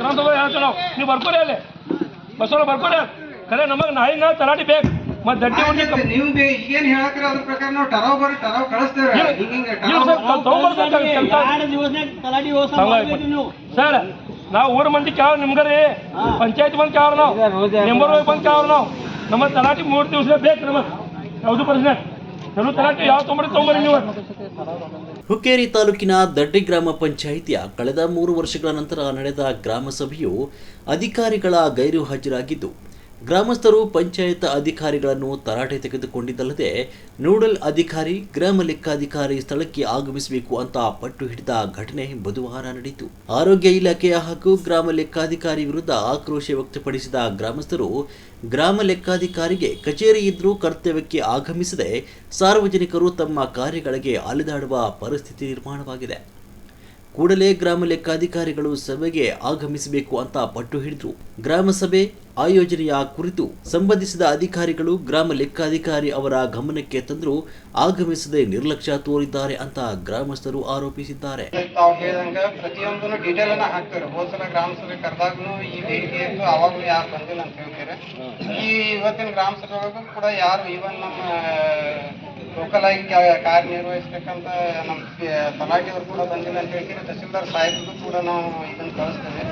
ಗ್ರಂಥಗಳು ಹೇಳ್ತೇವೆ ನಾವು. ನೀವು ಬರ್ಕೋರಿ ಅಲ್ಲಿ. ಬಸವಣ್ಣ ಬರ್ಕೋರಿ ಖರೆ ನಮಗೆ ನಾಳೆ ತಲಾಟಿ ಬೇಕು. ಮತ್ತೆ ದಟ್ಟಿ ಉಂಡಿ ನೀವು ಏನ್ ಹೇಳಕ್ರಿ ಅದ್ರ ಪ್ರಕಾರ ನಾವು ಟರಾವ್ ಬರ್ರಿ ಟರಾವ್ ಕಳಿಸ್ತೇವೆ ಸರ್, ನೀವು ಸರ್ ನಾವು ಊರ ಮಂದಿ ಕೇಳ ನಿಮ್ಗರಿ ಪಂಚಾಯತ್ ಬಂದು ಕೇಳ ನಾವು. ಮೆಂಬರ್ ಹೋಗಿ ಬಂದು ಕೇಳ ನಾವು. ನಮ್ಮ ತಲಾಟಿ ಮೂರು ದಿವಸ ಬೇಕು ನಮಗೆ. ಯಾವುದು ಪ್ರಶ್ನೆ? ಹುಕ್ಕೇರಿ ತಾಲೂಕಿನ ದಡ್ಡಿ ಗ್ರಾಮ ಪಂಚಾಯಿತಿಯ ಕಳೆದ ಮೂರು ವರ್ಷಗಳ ನಂತರ ನಡೆದ ಗ್ರಾಮ ಸಭೆಯು ಅಧಿಕಾರಿಗಳ ಗೈರು ಹಾಜರಾಗಿದ್ದು ಗ್ರಾಮಸ್ಥರು ಪಂಚಾಯತ್ ಅಧಿಕಾರಿಗಳನ್ನು ತರಾಟೆ ತೆಗೆದುಕೊಂಡಿದ್ದಲ್ಲದೆ, ನೋಡಲ್ ಅಧಿಕಾರಿ, ಗ್ರಾಮ ಲೆಕ್ಕಾಧಿಕಾರಿ ಸ್ಥಳಕ್ಕೆ ಆಗಮಿಸಬೇಕು ಅಂತ ಪಟ್ಟು ಹಿಡಿದ ಘಟನೆ ಬುಧವಾರ ನಡೆಯಿತು. ಆರೋಗ್ಯ ಇಲಾಖೆಯ ಹಾಗೂ ಗ್ರಾಮ ಲೆಕ್ಕಾಧಿಕಾರಿ ವಿರುದ್ಧ ಆಕ್ರೋಶ ವ್ಯಕ್ತಪಡಿಸಿದ ಗ್ರಾಮಸ್ಥರು, ಗ್ರಾಮ ಲೆಕ್ಕಾಧಿಕಾರಿಗೆ ಕಚೇರಿ ಇದ್ರೂ ಕರ್ತವ್ಯಕ್ಕೆ ಆಗಮಿಸದೆ ಸಾರ್ವಜನಿಕರು ತಮ್ಮ ಕಾರ್ಯಗಳಿಗೆ ಅಲೆದಾಡುವ ಪರಿಸ್ಥಿತಿ ನಿರ್ಮಾಣವಾಗಿದೆ. ಕೂಡಲೇ ಗ್ರಾಮ ಲೆಕ್ಕಾಧಿಕಾರಿಗಳು ಸಭೆಗೆ ಆಗಮಿಸಬೇಕು ಅಂತ ಪಟ್ಟು ಹಿಡಿದ್ರು. ಗ್ರಾಮ ಸಭೆ ಆಯೋಜನೆಯ ಕುರಿತು ಸಂಬಂಧಿಸಿದ ಅಧಿಕಾರಿಗಳು ಗ್ರಾಮ ಲೆಕ್ಕಾಧಿಕಾರಿ ಅವರ ಗಮನಕ್ಕೆ ತಂದರೂ, ಆಗಮಿಸದೆ ನಿರ್ಲಕ್ಷ್ಯ ತೋರಿದ್ದಾರೆ ಅಂತ ಗ್ರಾಮಸ್ಥರು ಆರೋಪಿಸಿದ್ದಾರೆ. ಈ ಇವತ್ತಿನ ಗ್ರಾಮ ಕೂಡ ಯಾರು ಈವನ್ ನಮ್ಮ ಲೋಕಲ್ ಆಗಿ ಕಾರ್ಯನಿರ್ವಹಿಸ್ಬೇಕಂತ ನಮ್ಮ ತಲಾಟಿಯವರು ಕೂಡ ಬಂದಿಲ್ಲ ಅಂತ ಹೇಳಿ ತಹಸೀಲ್ದಾರ್ ಸಾಹೇಬ್ರಿಗೂ ಕೂಡ ನಾವು ಇದನ್ನು ಕಳಿಸ್ತೇವೆ.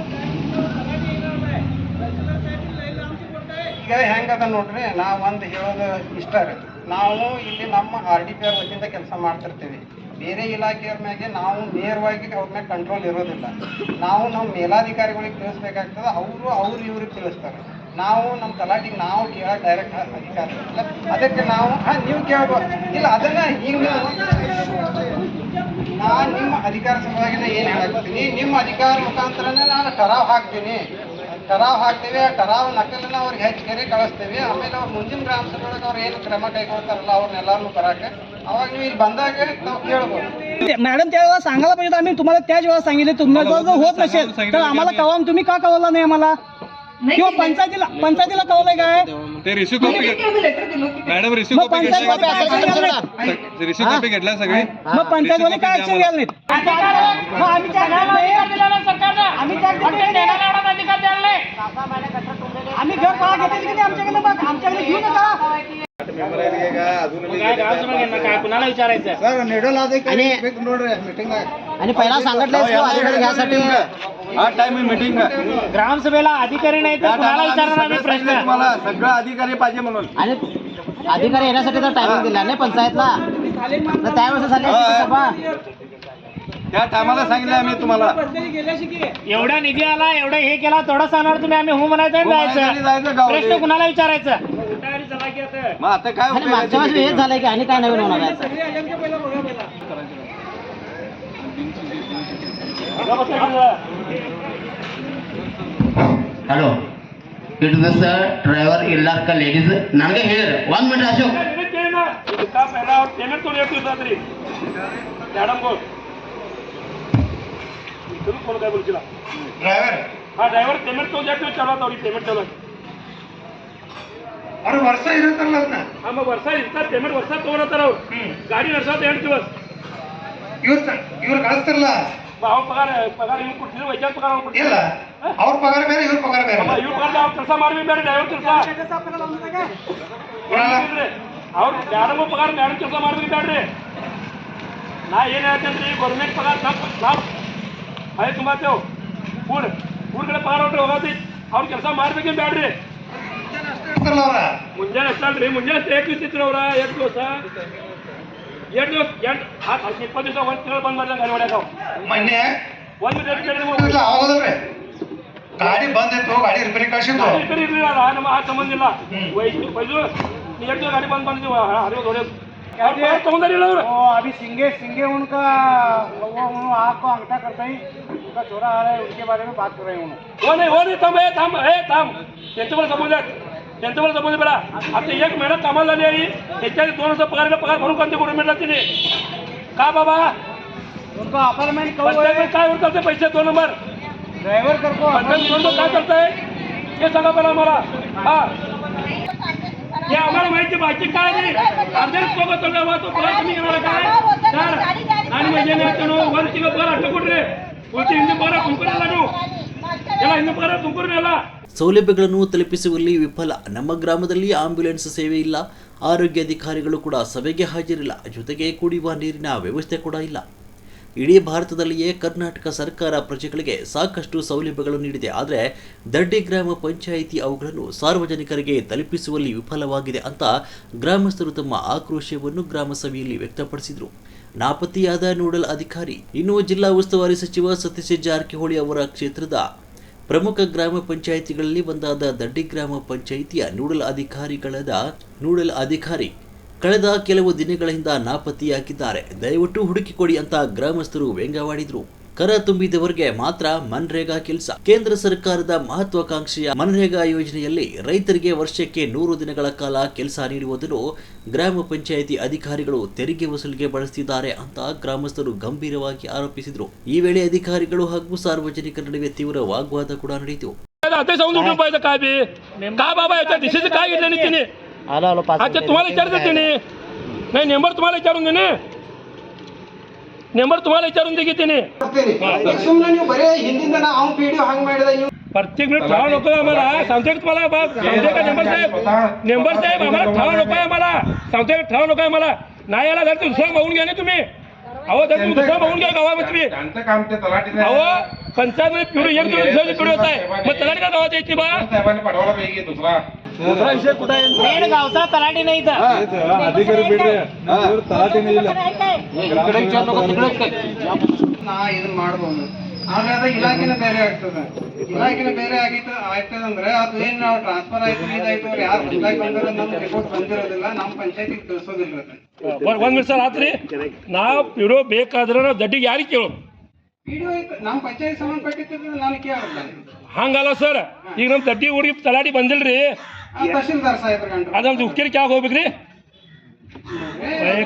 ಈಗ ಹೆಂಗದ ನೋಡ್ರಿ, ನಾವು ಒಂದು ಹೇಳೋದು ಇಷ್ಟ ರೀ. ನಾವು ಇಲ್ಲಿ ನಮ್ಮ ಆರ್ ಡಿ ಪಿ ಆರ್ ವತಿಯಿಂದ ಕೆಲಸ ಮಾಡ್ತಿರ್ತೀವಿ. ಬೇರೆ ಇಲಾಖೆಯವ್ರ ಮ್ಯಾಗೆ ನಾವು ನೇರವಾಗಿ ಅವ್ರ ಮ್ಯಾಗೆ ಕಂಟ್ರೋಲ್ ಇರೋದಿಲ್ಲ. ನಾವು ನಮ್ಮ ಮೇಲಾಧಿಕಾರಿಗಳಿಗೆ ತಿಳಿಸ್ಬೇಕಾಗ್ತದೆ. ಅವರು ಅವ್ರು ಇವ್ರಿಗೆ ತಿಳಿಸ್ತಾರೆ. ನಾವು ನಮ್ಮ ತಲಾಟಿಗೆ ನಾವು ಕೇಳ ಡೈರೆಕ್ಟ್ ಅಧಿಕಾರಿ ಇಲ್ಲ ಅದಕ್ಕೆ ನಾವು ಹಾ ನೀವು ಕೇಳ್ಬೋದು ಇಲ್ಲ ಅದನ್ನ ಹಿಂಗೆ ನಾನು ನಿಮ್ಮ ಅಧಿಕಾರ ಸಲುವಾಗಿ ಏನು ಹೇಳಾಕ್ತೀನಿ ನಿಮ್ಮ ಅಧಿಕಾರ ಮುಖಾಂತರನೇ ನಾನು ಟರಾವ್ ಹಾಕ್ತೀನಿ ಟರಾವ್ ಹಾಕ್ತೀವಿ ಆ ಟರಾವ್ ನಕಲನ್ನ ಅವ್ರಿಗೆ ಹೆಚ್ಚಿಗೆ ಕಳಿಸ್ತೀವಿ ಆಮೇಲೆ ಅವ್ರು ಮುಂದಿನ ಗ್ರಾಮ ಸಭೆಯೊಳಗೆ ಅವ್ರು ಏನು ಕ್ರಮ ಕೈಗೊಳ್ತಾರಲ್ಲ ಅವ್ರನ್ನೆಲ್ಲರನ್ನೂ ಬರಾಕ ಅವಾಗ ನೀವು ಇಲ್ಲಿ ಬಂದಾಗ ನಾವು ಕೇಳ್ಬೋದು मॅडम त्यावेळेला सांगायला पाहिजे आम्ही तुम्हाला त्याच वेळेला सांगितले तुम्हाला जर होत नसेल तर आम्हाला कळवा तुम्ही का कळवलं नाही आम्हाला किंवा पंचायतीला पंचायतीला कळलंय काय? ते receive copy madam receive copy copy घेतल्या सगळे? मग पंचायत काय ऍक्शन नाही. आम्ही घर घेतली की आमच्याकडे बघ? आमच्याकडे घेऊ नका आणि- पहिला सांगितलं घ्यासाठी हा टाइम मीटिंग ग्रामसभेला अधिकारी नाही तर कुणाला विचारणार आम्ही प्रश्न. तुम्हाला सगळं अधिकारी पाहिजे म्हणून. आणि अधिकारी येण्यासाठी तर टायमिंग दिला नाही पंचायतला? तर त्यावेळेस झाली असती ती सभा. त्या टायमाला सांगितलं आम्ही तुम्हाला. एवढा निधी आला एवढा हे केला थोडा सांगणार तुम्ही. आम्ही हो म्हणायचं आणि हो म्हणायचं आणि जायचं जायचं. प्रश्न कुणाला विचारायचं. मग आता काय आणि उपयोग मागच्या हेच झालंय की आणि काय नवीन होणार आहे? ಹಲೋ ಇಟ್ ದಿಸ್ ಡ್ರೈವರ್ ಇಲ್ಲಾರ್ಕ ಲೇಡೀಸ್ ನನಗೆ ಹೇಳಿರಿ ಒಂದು ಮಿನಿಟ್ ಅಶೋಕ್. ಡ್ರೈವರ್ ಆ ಡ್ರೈವರ್ ಪೇಮೆಂಟ್ ತೊಗೊಂಡು ಚಲೋ ಪೇಮೆಂಟ್ ಚಲೋ ಅವ್ರ ವರ್ಷ ಇರುತ್ತಲ್ಲ ಅದನ್ನ ವರ್ಷ ಇರ್ತಾರೆ ಪೇಮೆಂಟ್ ವರ್ಷ ತೊಗೊಳತ್ತಾರ ಅವ್ರು. ಗಾಡಿ ನಡ್ಸೋದು ಎಂಟು ದಿವಸ. ಇವ್ರು ಇವ್ರು ಕಳಿಸ್ತಾರಲ್ಲ? ಅವ್ರ ಪಗಾರ ಇವ್ ಪಗಾರ ಇಲ್ಲ. ಅವ್ರ ಪಗಾರ ಬೇರೆ ಇವ್ರ ಪಗಾರ ಬೇರೆ. ಡ್ರೈವರ್ ಕೆಲಸ ಅವ್ರ ಪಗಾರ ಕೆಲಸ ನಾ ಏನು ಹೇಳ್ತೇನೆ ಗೌರ್ಮೆಂಟ್ ಪಗಾರ ನಾವು ನಾವು ಮನೆ ಊರ್ ಕಡೆ ಪಗಾರ ಹೊಟ್ಟೆ ಹೋಗತಿ ಕೆಲಸ ಬ್ಯಾಡ್ರಿ. ಮುಂಜಾನೆ ಅಷ್ಟಲ್ರಿ ಮುಂಜಾನೆ ಎಷ್ಟು ಅವ್ರ ಎಷ್ಟು ದಿವಸ? ಎರಡು ದಿವಸ ಎಂಟು ಹತ್ತು ಇಪ್ಪತ್ತು ದಿವಸ ಒಂದು ತಿಂಗಳು ಬಂದ್ ಮಾಡ್ದಂಗೆ ಅಲ್ಲಿ ಹೊಡ್ಯಾಕ ಮೊನ್ನೆ ಒಂದು ಡೇಟ್ ಕೇಳಿ ನೀವು ಇಲ್ಲ ಅವಾಗಲ್ರಿ ಗಾಡಿ ಬಂದಿತ್ತು ಗಾಡಿ ರಿಪೇರಿ ಕಳ್ಸಿದ್ದು ಗಾಡಿ ರಿಪೇರಿ ಇರ್ಲಿಲ್ಲ ಅಲ್ಲ, ನಮ್ಮ ಆ ಸಂಬಂಧ ಇಲ್ಲ ವೈದ್ಯು ವೈದ್ಯು ನೀ ಎಷ್ಟು ಗಾಡಿ ಬಂದ್ ಬಂದಿದ್ದೀವಿ ಹರಿವು ಹೊಡೆಯೋದು ತಗೊಂಡಾರಿಲ್ಲ ಅವ್ರು ओ अभी सिंगे सिंगे उनका वो उन्होंने आपको अंगठा करता ही उनका छोरा आ रहा है उनके बारे में बात कर रहे हैं उन्होंने हो नाही हो नाही थांब हे थांब हे थांब त्यांच्यावर समज त्यांच्यावर संबंध पेला आता एक महिना कामाला झाली आहे. त्याच्या दोन हजार पगार पगार भरून कोणते मिळणार तिने का बाबा? काय करते पैसे? दोन नंबर. ड्रायव्हर करतो काय करताय? हे सांगा मला मला हा. हे आम्हाला माहिती माहिती काय नाही. अर्ध्या सोबत काय? आणि म्हणजे नाही वन किलो पगार आठ रे. कोणती हिंदू पगार कुंकूर आला तू त्याला हिंदी पगार कुंकूर आला. ಸೌಲಭ್ಯಗಳನ್ನು ತಲುಪಿಸುವಲ್ಲಿ ವಿಫಲ. ನಮ್ಮ ಗ್ರಾಮದಲ್ಲಿ ಆಂಬ್ಯುಲೆನ್ಸ್ ಸೇವೆ ಇಲ್ಲ. ಆರೋಗ್ಯ ಅಧಿಕಾರಿಗಳು ಕೂಡ ಸಭೆಗೆ ಹಾಜರಿಲ್ಲ. ಜೊತೆಗೆ ಕುಡಿಯುವ ನೀರಿನ ವ್ಯವಸ್ಥೆ ಕೂಡ ಇಲ್ಲ. ಇಡೀ ಭಾರತದಲ್ಲಿಯೇ ಕರ್ನಾಟಕ ಸರ್ಕಾರ ಪ್ರಜೆಗಳಿಗೆ ಸಾಕಷ್ಟು ಸೌಲಭ್ಯಗಳು ನೀಡಿದೆ. ಆದರೆ ದಡ್ಡಿ ಗ್ರಾಮ ಪಂಚಾಯಿತಿ ಅವುಗಳನ್ನು ಸಾರ್ವಜನಿಕರಿಗೆ ತಲುಪಿಸುವಲ್ಲಿ ವಿಫಲವಾಗಿದೆ ಅಂತ ಗ್ರಾಮಸ್ಥರು ತಮ್ಮ ಆಕ್ರೋಶವನ್ನು ಗ್ರಾಮಸಭೆಯಲ್ಲಿ ವ್ಯಕ್ತಪಡಿಸಿದರು. ನಾಪತ್ತೆಯಾದ ನೋಡಲ್ ಅಧಿಕಾರಿ. ಇನ್ನು ಜಿಲ್ಲಾ ಉಸ್ತುವಾರಿ ಸಚಿವ ಸತೀಶ್ ಜಾರಕಿಹೊಳಿ ಅವರ ಕ್ಷೇತ್ರದ ಪ್ರಮುಖ ಗ್ರಾಮ ಪಂಚಾಯಿತಿಗಳಲ್ಲಿ ಒಂದಾದ ದಡ್ಡಿ ಗ್ರಾಮ ಪಂಚಾಯಿತಿಯ ನೂಡಲ್ ಅಧಿಕಾರಿಗಳಾದ ನೂಡಲ್ ಅಧಿಕಾರಿ ಕಳೆದ ಕೆಲವು ದಿನಗಳಿಂದ ನಾಪತ್ತೆಯಾಗಿದ್ದಾರೆ. ದಯವಿಟ್ಟು ಹುಡುಕಿಕೊಡಿ ಅಂತ ಗ್ರಾಮಸ್ಥರು ವ್ಯಂಗ್ಯವಾಡಿದ್ರು. ಕರ ತುಂಬಿದವರಿಗೆ ಮಾತ್ರ ಮನ್ರೇಗಾ ಕೆಲಸ. ಕೇಂದ್ರ ಸರ್ಕಾರದ ಮಹತ್ವಾಕಾಂಕ್ಷೆಯ ಮನ್ರೇಗಾ ಯೋಜನೆಯಲ್ಲಿ ರೈತರಿಗೆ ವರ್ಷಕ್ಕೆ ನೂರು ದಿನಗಳ ಕಾಲ ಕೆಲಸ ನೀಡುವುದನ್ನು ಗ್ರಾಮ ಪಂಚಾಯಿತಿ ಅಧಿಕಾರಿಗಳು ತೆರಿಗೆ ವಸೂಲಿಗೆ ಬಳಸುತ್ತಿದ್ದಾರೆ ಅಂತ ಗ್ರಾಮಸ್ಥರು ಗಂಭೀರವಾಗಿ ಆರೋಪಿಸಿದರು. ಈ ವೇಳೆ ಅಧಿಕಾರಿಗಳು ಹಾಗೂ ಸಾರ್ವಜನಿಕರ ನಡುವೆ ತೀವ್ರ ವಾಗ್ವಾದ ಕೂಡ ನಡೆಯಿತು. नेंबर तुम्हाला विचारून दे की तिने ಸುಮ್ಮನೆ ನೀವು ಬರೇ ಹಿಂದಿಂದ ನಾ ಅವ್ನ ಪಿಡಿಯೋ ಹಂಗ್ ಮಾಡಿದ ನೀವು प्रत्येक मिनिट ठराव नको आम्हाला सांगतोय का तुम्हाला बाप सांगतोय का नेंबर साहेब नेंबर साहेब आम्हाला ठराव नको आहे आम्हाला सांगतोय का ठराव नको आहे मला नाही याला जर दुसरा बघून घ्या ना तुम्ही अहो जर तुम्ही दुसरा बघून घ्या गावामध्ये तुम्ही त्यांचं काम ते तलाठी अहो पंचायत मध्ये पिढी एक दिवस दुसऱ्या पिढी होत आहे मग त्याला का गावात यायची बा साहेबांनी पाठवला पाहिजे दुसरा अधिकारी ಬಿಡ್ರಿ ತಲಾಟಿನೇ ಇಲ್ಲ ನಾ ಇದನ್ನ ಮಾಡ್ಬೋದು ಆದ್ರೆ ಅದ ಇಲಾಖೆನ ಬೇರೆ ಆಗ್ತದೆ ಇಲಾಖೆನ ಬೇರೆ ಆಗಿತ್ತು ಆಗ್ತದೆ ಅಂದ್ರೆ ಅದು ಏನ್ ನಾವು ಟ್ರಾನ್ಸ್ಫರ್ ಆಯ್ತು ಇದಾಯ್ತು ಅವ್ರು ಯಾರು ಹೊಸದಾಗಿ ಬಂದ್ರೆ ನಮ್ಗೆ ರಿಪೋರ್ಟ್ ಬಂದಿರೋದಿಲ್ಲ ನಮ್ಮ ಪಂಚಾಯತಿಗೆ ತಿಳಿಸೋದಿಲ್ಲ ಅದು ಒಂದ್ ಒಂದ್ ಮಿನಿಟ್ ಸರ್ ಆತ್ರಿ ನಾವು ಪಿಡೋ ಬೇಕಾದ್ರೆ ನಾವು ದಡ್ಡಿಗೆ ಯಾರಿಗೆ ಕೇಳೋದು ವಿಡಿಯೋ ಐತೆ ನಮ್ಮ ಪಂಚಾಯತ್ ಸಂಬಂಧಪಟ್ಟಿದ್ದು ನಾನು ಕೇಳಲ್ಲ ಹಂಗಲ್ಲ ಸರ್ ಈಗ ನಮ್ಮ ದಡ್ಡಿ ಹುಡುಗಿ ತಲಾಟಿ ಬಂದಿಲ್ರಿ ಆ ತಹಶೀಲ್ದಾರ್ ಸಾಹೇಬ್ರ ಗಂಟು ಅದು ನಮ್ದು ಉಕ್ಕೇರಿ ಕ್ಯಾಗ ಹೋಗ್ಬೇಕ್ರಿ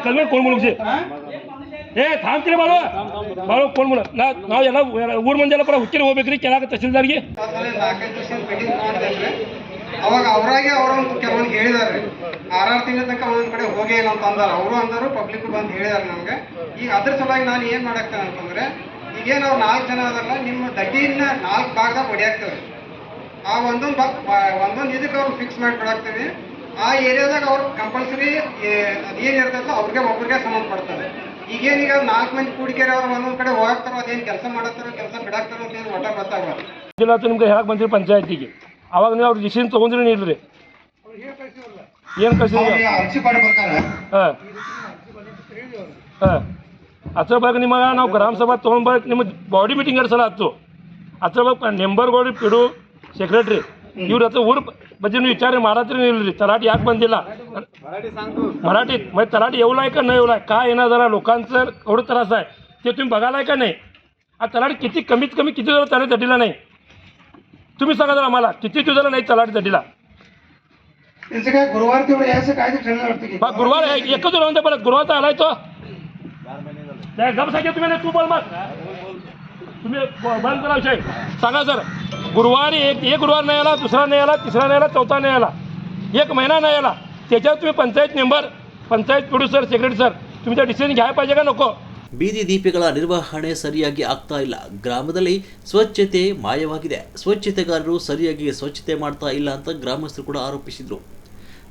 ಕಲ್ಮೇಲೆ ಕೋಲ್ ಮುಳುಗ್ಸಿ. ಏ ಥಾಂಬ್ತೀರಿ ಬಾಳು ಬಾಳು ಕೋಣ್ ಮುಳ. ನಾವು ಎಲ್ಲ ಊರ್ ಮಂದಿ ಎಲ್ಲ ಪರ ಉಕ್ಕೇರಿ ಹೋಗ್ಬೇಕ್ರಿ ಕೆಳಗೆ ತಹಸೀಲ್ದಾರ್ಗೆ ಅವಾಗ ಅವರಾಗೆ ಅವರೊಂದು ಕೆಲವೊಂದು ಹೇಳಿದಾರೆ ಆರಾರು ತಿಂಗಳ ತನಕ ಒಂದೊಂದು ಕಡೆ ಹೋಗೇ ಇಲ್ಲ ಅಂತ ಅಂದಾರ. ಅವರು ಅಂದರು ಪಬ್ಲಿಕ್ ಬಂದು ಹೇಳಿದಾರೆ ನಮ್ಗೆ. ಈಗ ಅದ್ರ ಸಲುವಾಗಿ ನಾನು ಏನು ಮಾಡಾಕ್ತೇನೆ ಅಂತಂದ್ರೆ ಈಗೇನು ಅವ್ರು ನಾಲ್ಕು ಜನ ಅದಲ್ಲ ನಿಮ್ಮ ದಡ್ಡಿನ ನಾಲ್ಕು ಭಾಗದಾಗ ಹೊಡಿಯಾಕ್ತೇವೆ ಆ ಒಂದೊಂದು ಒಂದೊಂದು ಇದಕ್ಕೆ ಅವ್ರು ಫಿಕ್ಸ್ ಮಾಡಿ ಕೊಡಾಕ್ತೇವೆ ಆ ಏರಿಯಾದಾಗ ಅವ್ರು ಕಂಪಲ್ಸರಿ ಅದೇನು ಇರ್ತದಲ್ಲ ಅವ್ರಿಗೆ ಒಬ್ರಿಗೆ ಸಂಬಂಧಪಡ್ತದೆ ಈಗೇನೀಗ ನಾಲ್ಕು ಮಂದಿ ಕೂಡಿಕೆರೆ ಅವ್ರು ಒಂದೊಂದು ಕಡೆ ಹೋಗ್ತಾರೋ ಅದೇನು ಕೆಲಸ ಮಾಡತ್ತಾರೋ ಕೆಲಸ ಬಿಡಾಕ್ತಾರೋ ಅಂತ ಏನು ಒಟ್ಟ ಗೊತ್ತಾಗಲ್ಲ. ಇಲ್ಲ ಅಂತ ನಿಮ್ಗೆ ಹೇಳಕ್ ಬಂದಿರಿ ಪಂಚಾಯತಿಗೆ. ಅವಾಗ ನೀವು ಅವ್ರ ಡಿಸಿಷನ್ ತೊಗೊಂಡ್ರಿ ನೀಡ್ರಿ ಏನು ಕಳ್ಸಿದ್ರಿ? ಹಾಂ. ಹಾಂ. ಅದ್ರ ಬಗ್ಗೆ ನಿಮಗೆ ನಾವು ಗ್ರಾಮ ಸಭಾ ತೊಗೊಂಡ್ಬರ್ಬೇಕು ನಿಮ್ಮ ಬಾಡಿ ಮೀಟಿಂಗ್ ಎರಡು ಸಲ ಆಯ್ತು. ಅದ್ರ ಬಗ್ಗೆ ಮೆಂಬರ್ಗಳು ಪಿಡು ಸೆಕ್ರೆಟ್ರಿ ಇವ್ರ ಹತ್ರ ಊರು ಬಗ್ಗೆ ನೀವು ವಿಚಾರ ಮಾಡತ್ರಿ ಇಲ್ರಿ तलाठी ಯಾಕೆ ಬಂದಿಲ್ಲ मराठीत मग तलाठी येऊ लाय का नाही येऊ लाय काय येणार जरा लोकांचं एवढं त्रास आहे ते तुम्ही बघायलाय का नाही आ तलाठी किती कमीत कमी किती दिवस तलाठी तटीला नाही तुम्ही सांगा जरा आम्हाला किती दिवसाला नाही तलाठी तटीला त्यांचं काय गुरुवार तेवढं यायचं काय ते ठरलं वाटतं की बा गुरुवार आहे, एकच राहून द्या परत गुरुवारचा आलाय तो त्या गप सांगा तुम्ही नाही, तू बोल मग तुम्ही ब- बंद करा विषय सांगा सर गुरुवारी एक एक गुरुवार नाही आला दुसरा नाही आला तिसरा नाही आला चौथा नाही आला एक महिना नाही आला त्याच्यावर तुम्ही panchayat member panchayat producer secretary sir तुमच्या डिसिजन घ्यायला पाहिजे का नको ಬೀದಿ ದೀಪಗಳ ನಿರ್ವಹಣೆ ಸರಿಯಾಗಿ ಆಗ್ತಾ ಇಲ್ಲ ಗ್ರಾಮದಲ್ಲಿ ಸ್ವಚ್ಛತೆ ಮಾಯವಾಗಿದೆ ಸ್ವಚ್ಛತೆಗಾರರು ಸರಿಯಾಗಿ ಸ್ವಚ್ಛತೆ ಮಾಡ್ತಾ ಇಲ್ಲ ಅಂತ ಗ್ರಾಮಸ್ಥರು ಕೂಡ ಆರೋಪಿಸಿದರು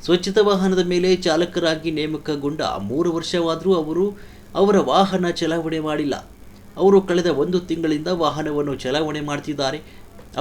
ಸ್ವಚ್ಛತಾ ವಾಹನದ ಮೇಲೆ ಚಾಲಕರಾಗಿ ನೇಮಕಗೊಂಡ ಮೂರು ವರ್ಷವಾದರೂ ಅವರು ಅವರ ವಾಹನ ಚಲಾವಣೆ ಮಾಡಿಲ್ಲ ಅವರು ಕಳೆದ ಒಂದು ತಿಂಗಳಿಂದ ವಾಹನವನ್ನು ಚಲಾವಣೆ ಮಾಡ್ತಿದ್ದಾರೆ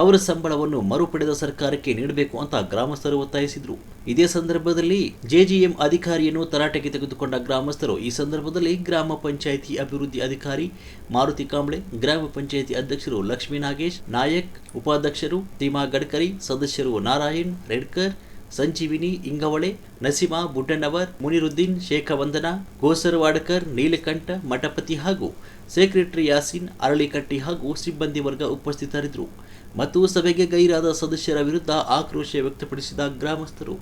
ಅವರ ಸಂಬಳವನ್ನು ಮರುಪಡೆದ ಸರ್ಕಾರಕ್ಕೆ ನೀಡಬೇಕು ಅಂತ ಗ್ರಾಮಸ್ಥರು ಒತ್ತಾಯಿಸಿದರು. ಇದೇ ಸಂದರ್ಭದಲ್ಲಿ ಜೆಜಿಎಂ ಅಧಿಕಾರಿಯನ್ನು ತರಾಟೆಗೆ ತೆಗೆದುಕೊಂಡ ಗ್ರಾಮಸ್ಥರು, ಈ ಸಂದರ್ಭದಲ್ಲಿ ಗ್ರಾಮ ಪಂಚಾಯಿತಿ ಅಭಿವೃದ್ಧಿ ಅಧಿಕಾರಿ ಮಾರುತಿ ಕಾಂಬ್ಳೆ, ಗ್ರಾಮ ಪಂಚಾಯಿತಿ ಅಧ್ಯಕ್ಷರು ಲಕ್ಷ್ಮೀ ನಾಗೇಶ್, ನಾಯಕ್, ಉಪಾಧ್ಯಕ್ಷರು ತೀಮಾ ಗಡ್ಕರಿ, ಸದಸ್ಯರು ನಾರಾಯಣ್, ರೆಡ್ಕರ್ ಸಂಜೀವಿನಿ ಇಂಗವಳೆ ನಸೀಮಾ ಬುಡ್ಡನವರ್ ಮುನಿರುದ್ದೀನ್ ಶೇಖವಂದನ ಗೋಸರವಾಡಕರ್ ನೀಲಕಂಠ ಮಠಪತಿ ಹಾಗೂ ಸೆಕ್ರೆಟರಿ ಯಾಸೀನ್ ಅರಳಿಕಟ್ಟಿ ಹಾಗೂ ಸಿಬ್ಬಂದಿ ವರ್ಗ ಉಪಸ್ಥಿತರಿದ್ದರು ಮತ್ತು ಸಭೆಗೆ ಗೈರಾದ ಸದಸ್ಯರ ವಿರುದ್ಧ ಆಕ್ರೋಶ ವ್ಯಕ್ತಪಡಿಸಿದ ಗ್ರಾಮಸ್ಥರು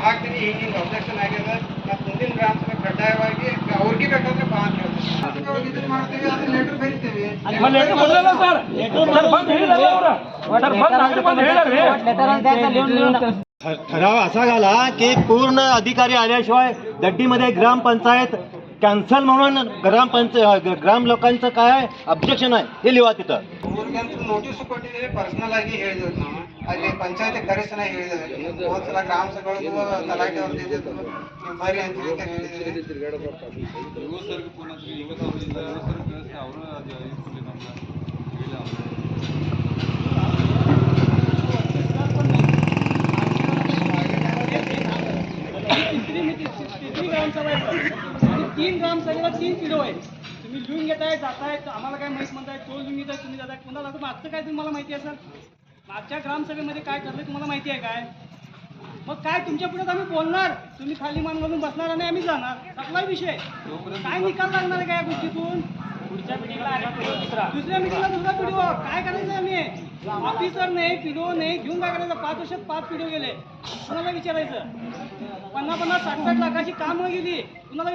ಹಾಕ್ತೀನಿ ಈಗ ಅಬ್ಜೆಕ್ಷನ್ ಆಗ್ಯದ ಮತ್ತು ಮುಂದಿನ ಗ್ರಾಮ ಕಡ್ಡಾಯವಾಗಿ ಅವ್ರಿಗೆ ಬೇಕಾದ್ರೆ ಬಾ ಅಂತ ಹೇಳ್ತೀವಿ ಅವಾಗ ಇದನ್ನ ಮಾಡ್ತೀವಿ ಅದನ್ನ ಲೆಟರ್ ಬರೀತೀವಿ ಲೆಟರ್ ಕೊಡಲಿಲ್ಲ ಸರ್ ಸರ್ ಬಂದು ಹೇಳಿಲ್ಲ ಅವರು ಸರ್ ಬಂದು ಬಂದು ಹೇಳಿದ್ರಿ ठराव असा झाला की पूर्ण अधिकारी आल्याशिवाय दड्डीमध्ये ग्रामपंचायत कॅन्सल म्हणून ग्रामपंचायत ग्राम लोकांचं काय ऑब्जेक्शन आहे हे लिहा तिथं ಊರಿಗಂತೂ ನೋಟಿಸ್ ಕೊಟ್ಟಿದ್ದೀವಿ ಪರ್ಸನಲ್ ಆಗಿ ಹೇಳಿದ್ವಿ ನಾವು ಅಲ್ಲಿ ಪಂಚಾಯತಿ ಕರೆಸನ ಹೇಳಿದ್ವಿ ಹೋದ್ ಸಲ ಗ್ರಾಮ ಸಭೆಗಳಿಗೂ ತಲಾಟೆ ಅವ್ರದ್ದು ಇದ್ದಿದ್ದು ನೀವು ಬರ್ರಿ ಅಂತ ಹೇಳಿ ಕರೀತಿದ್ದೀವಿ. तिसरी मिती तिसरी ग्रामसभा आहे सर. आणि तीन ग्रामसभेला तीन किलो आहे तुम्ही लिहून घेताय जाताय तर आम्हाला काय माहित म्हणताय तो लिहून घेताय तुम्ही जाताय कुणाला तर मागचं काय तुम्हाला माहिती आहे सर मागच्या ग्रामसभेमध्ये काय ठरलं तुम्हाला माहिती आहे काय? मग काय तुमच्यापुढे आम्ही बोलणार. तुम्ही खाली मान घालून बसणार आणि आम्ही जाणार. सगळा विषय. काय निकाल लागणार आहे का या गोष्टीतून? पुढच्या मिटिंगला दुसऱ्या मिटिंगला दुसरा पिढो काय करायचं आम्ही? ऑफिसर नाही पिढो नाही घेऊन काय करायचं? पाच वर्षात पाच पिढो गेले. कुणाला विचारायचं? पन्नास पन्नास साठ साठ लाखाची कामं गेली. कुणाला?